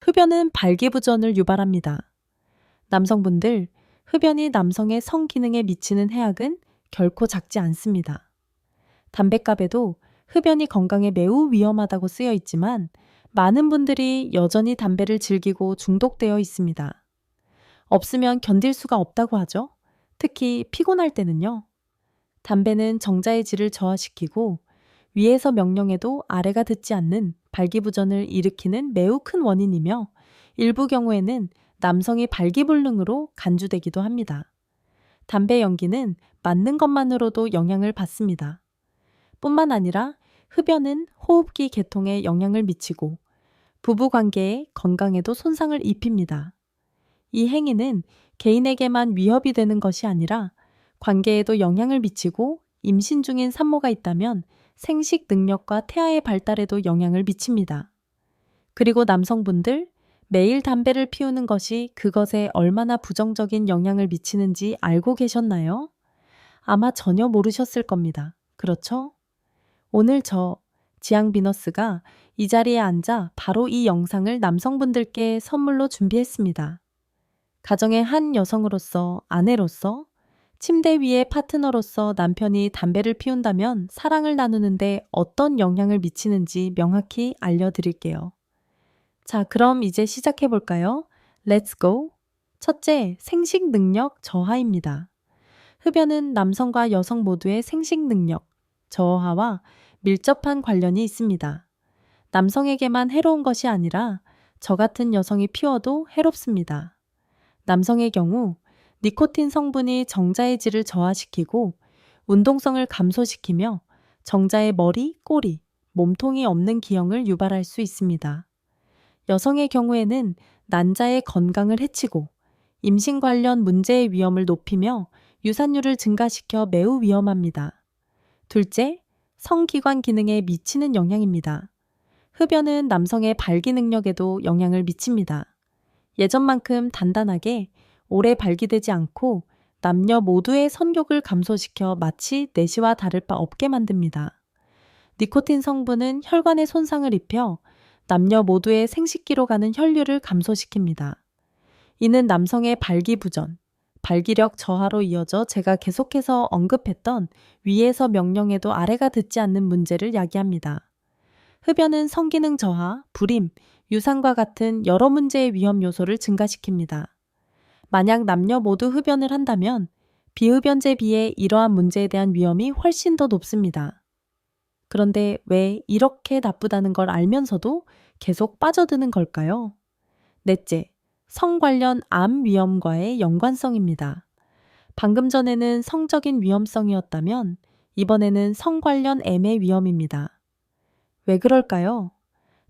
흡연은 발기부전을 유발합니다. 남성분들, 흡연이 남성의 성 기능에 미치는 해악은 결코 작지 않습니다. 담뱃갑에도 흡연이 건강에 매우 위험하다고 쓰여 있지만 많은 분들이 여전히 담배를 즐기고 중독되어 있습니다. 없으면 견딜 수가 없다고 하죠. 특히 피곤할 때는요. 담배는 정자의 질을 저하시키고 위에서 명령해도 아래가 듣지 않는 발기부전을 일으키는 매우 큰 원인이며 일부 경우에는 남성이 발기불능으로 간주되기도 합니다. 담배 연기는 맞는 것만으로도 영향을 받습니다. 뿐만 아니라 흡연은 호흡기 계통에 영향을 미치고 부부 관계의 건강에도 손상을 입힙니다. 이 행위는 개인에게만 위협이 되는 것이 아니라 관계에도 영향을 미치고 임신 중인 산모가 있다면 생식 능력과 태아의 발달에도 영향을 미칩니다. 그리고 남성분들 매일 담배를 피우는 것이 그것에 얼마나 부정적인 영향을 미치는지 알고 계셨나요? 아마 전혀 모르셨을 겁니다. 그렇죠? 오늘 저 지앙 비너스가 이 자리에 앉아 바로 이 영상을 남성분들께 선물로 준비했습니다. 가정의 한 여성으로서 아내로서 침대 위의 파트너로서 남편이 담배를 피운다면 사랑을 나누는데 어떤 영향을 미치는지 명확히 알려드릴게요. 자, 그럼 이제 시작해 볼까요? Let's go! 첫째, 생식 능력 저하입니다. 흡연은 남성과 여성 모두의 생식 능력, 저하와 밀접한 관련이 있습니다. 남성에게만 해로운 것이 아니라 저 같은 여성이 피워도 해롭습니다. 남성의 경우 니코틴 성분이 정자의 질을 저하시키고 운동성을 감소시키며 정자의 머리, 꼬리, 몸통이 없는 기형을 유발할 수 있습니다. 여성의 경우에는 난자의 건강을 해치고 임신 관련 문제의 위험을 높이며 유산율을 증가시켜 매우 위험합니다. 둘째, 성기관 기능에 미치는 영향입니다. 흡연은 남성의 발기 능력에도 영향을 미칩니다. 예전만큼 단단하게 오래 발기되지 않고 남녀 모두의 선욕을 감소시켜 마치 내시와 다를 바 없게 만듭니다. 니코틴 성분은 혈관에 손상을 입혀 남녀 모두의 생식기로 가는 혈류를 감소시킵니다. 이는 남성의 발기부전, 발기력 저하로 이어져 제가 계속해서 언급했던 위에서 명령에도 아래가 듣지 않는 문제를 야기합니다. 흡연은 성기능 저하, 불임, 유산과 같은 여러 문제의 위험 요소를 증가시킵니다. 만약 남녀 모두 흡연을 한다면 비흡연제에 비해 이러한 문제에 대한 위험이 훨씬 더 높습니다. 그런데 왜 이렇게 나쁘다는 걸 알면서도 계속 빠져드는 걸까요? 넷째, 성 관련 암 위험과의 연관성입니다. 방금 전에는 성적인 위험성이었다면 이번에는 성 관련 M의 위험입니다. 왜 그럴까요?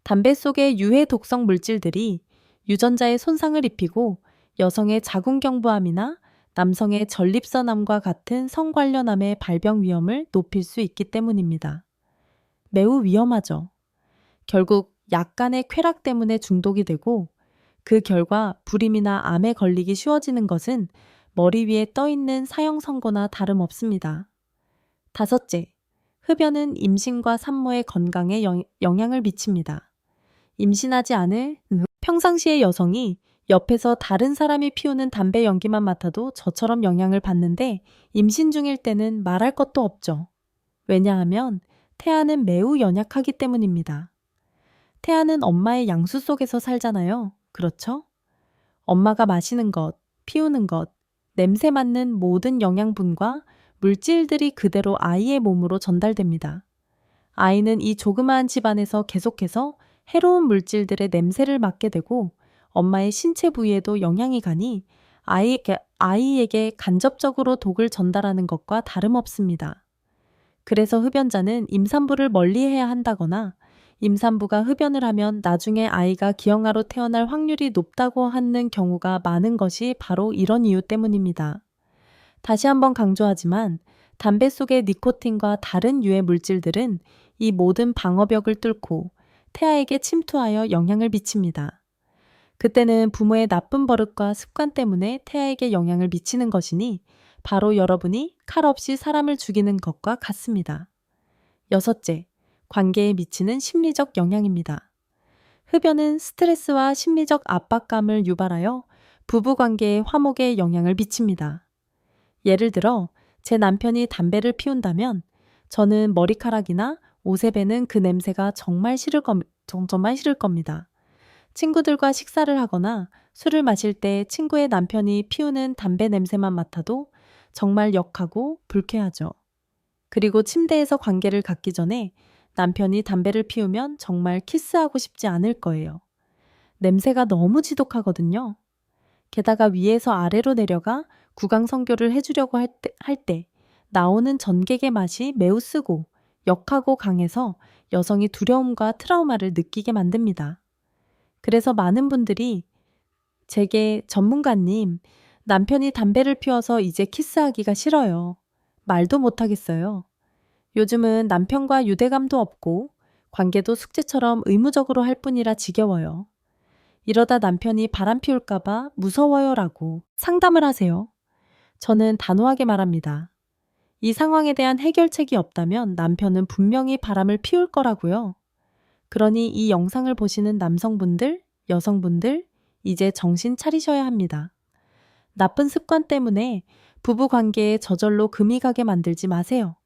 담배 속의 유해 독성 물질들이 유전자에 손상을 입히고 여성의 자궁경부암이나 남성의 전립선암과 같은 성 관련 암의 발병 위험을 높일 수 있기 때문입니다. 매우 위험하죠. 결국 약간의 쾌락 때문에 중독이 되고 그 결과 불임이나 암에 걸리기 쉬워지는 것은 머리 위에 떠 있는 사형 선고나 다름없습니다. 다섯째, 흡연은 임신과 산모의 건강에 영, 영향을 미칩니다. 임신하지 않을 평상시의 여성이 옆에서 다른 사람이 피우는 담배 연기만 맡아도 저처럼 영향을 받는데 임신 중일 때는 말할 것도 없죠. 왜냐하면 태아는 매우 연약하기 때문입니다. 태아는 엄마의 양수 속에서 살잖아요. 그렇죠? 엄마가 마시는 것, 피우는 것, 냄새 맡는 모든 영양분과 물질들이 그대로 아이의 몸으로 전달됩니다. 아이는 이 조그마한 집안에서 계속해서 해로운 물질들의 냄새를 맡게 되고 엄마의 신체 부위에도 영향이 가니 아이에게, 아이에게 간접적으로 독을 전달하는 것과 다름없습니다. 그래서 흡연자는 임산부를 멀리 해야 한다거나 임산부가 흡연을 하면 나중에 아이가 기형아로 태어날 확률이 높다고 하는 경우가 많은 것이 바로 이런 이유 때문입니다. 다시 한번 강조하지만 담배 속의 니코틴과 다른 유해 물질들은 이 모든 방어벽을 뚫고 태아에게 침투하여 영향을 미칩니다. 그때는 부모의 나쁜 버릇과 습관 때문에 태아에게 영향을 미치는 것이니 바로 여러분이 칼 없이 사람을 죽이는 것과 같습니다. 여섯째, 관계에 미치는 심리적 영향입니다. 흡연은 스트레스와 심리적 압박감을 유발하여 부부 관계의 화목에 영향을 미칩니다. 예를 들어, 제 남편이 담배를 피운다면 저는 머리카락이나 옷에 배는 그 냄새가 정말 싫을 겁, 정말 싫을 겁니다. 친구들과 식사를 하거나 술을 마실 때 친구의 남편이 피우는 담배 냄새만 맡아도 정말 역하고 불쾌하죠. 그리고 침대에서 관계를 갖기 전에 남편이 담배를 피우면 정말 키스하고 싶지 않을 거예요. 냄새가 너무 지독하거든요. 게다가 위에서 아래로 내려가 구강 성교를 해주려고 할 때, 할 때 나오는 전객의 맛이 매우 쓰고 역하고 강해서 여성이 두려움과 트라우마를 느끼게 만듭니다. 그래서 많은 분들이 제게 전문가님, 남편이 담배를 피워서 이제 키스하기가 싫어요. 말도 못하겠어요. 요즘은 남편과 유대감도 없고 관계도 숙제처럼 의무적으로 할 뿐이라 지겨워요. 이러다 남편이 바람 피울까봐 무서워요라고 상담을 하세요. 저는 단호하게 말합니다. 이 상황에 대한 해결책이 없다면 남편은 분명히 바람을 피울 거라고요. 그러니 이 영상을 보시는 남성분들, 여성분들, 이제 정신 차리셔야 합니다. 나쁜 습관 때문에 부부 관계에 저절로 금이 가게 만들지 마세요.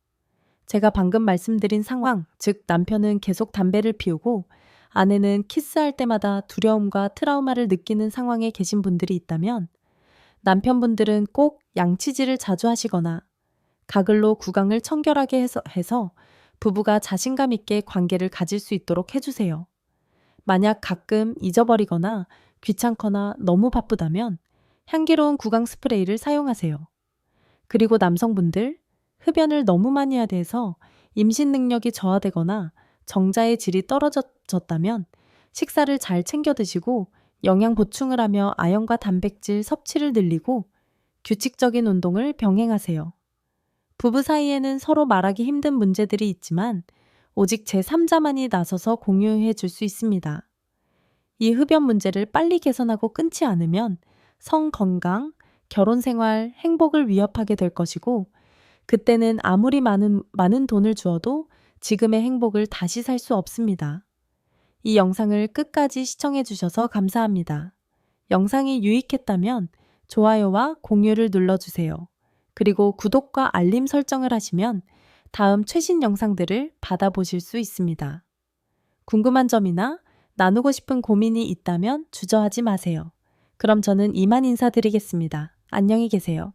제가 방금 말씀드린 상황, 즉 남편은 계속 담배를 피우고 아내는 키스할 때마다 두려움과 트라우마를 느끼는 상황에 계신 분들이 있다면 남편분들은 꼭 양치질을 자주 하시거나 가글로 구강을 청결하게 해서, 해서 부부가 자신감 있게 관계를 가질 수 있도록 해주세요. 만약 가끔 잊어버리거나 귀찮거나 너무 바쁘다면 향기로운 구강 스프레이를 사용하세요. 그리고 남성분들, 흡연을 너무 많이 하야 돼서 임신 능력이 저하되거나 정자의 질이 떨어졌다면 식사를 잘 챙겨 드시고 영양 보충을 하며 아연과 단백질 섭취를 늘리고 규칙적인 운동을 병행하세요. 부부 사이에는 서로 말하기 힘든 문제들이 있지만 오직 제3자만이 나서서 공유해 줄 수 있습니다. 이 흡연 문제를 빨리 개선하고 끊지 않으면 성 건강, 결혼 생활, 행복을 위협하게 될 것이고 그때는 아무리 많은, 많은 돈을 주어도 지금의 행복을 다시 살 수 없습니다. 이 영상을 끝까지 시청해 주셔서 감사합니다. 영상이 유익했다면 좋아요와 공유를 눌러주세요. 그리고 구독과 알림 설정을 하시면 다음 최신 영상들을 받아보실 수 있습니다. 궁금한 점이나 나누고 싶은 고민이 있다면 주저하지 마세요. 그럼 저는 이만 인사드리겠습니다. 안녕히 계세요.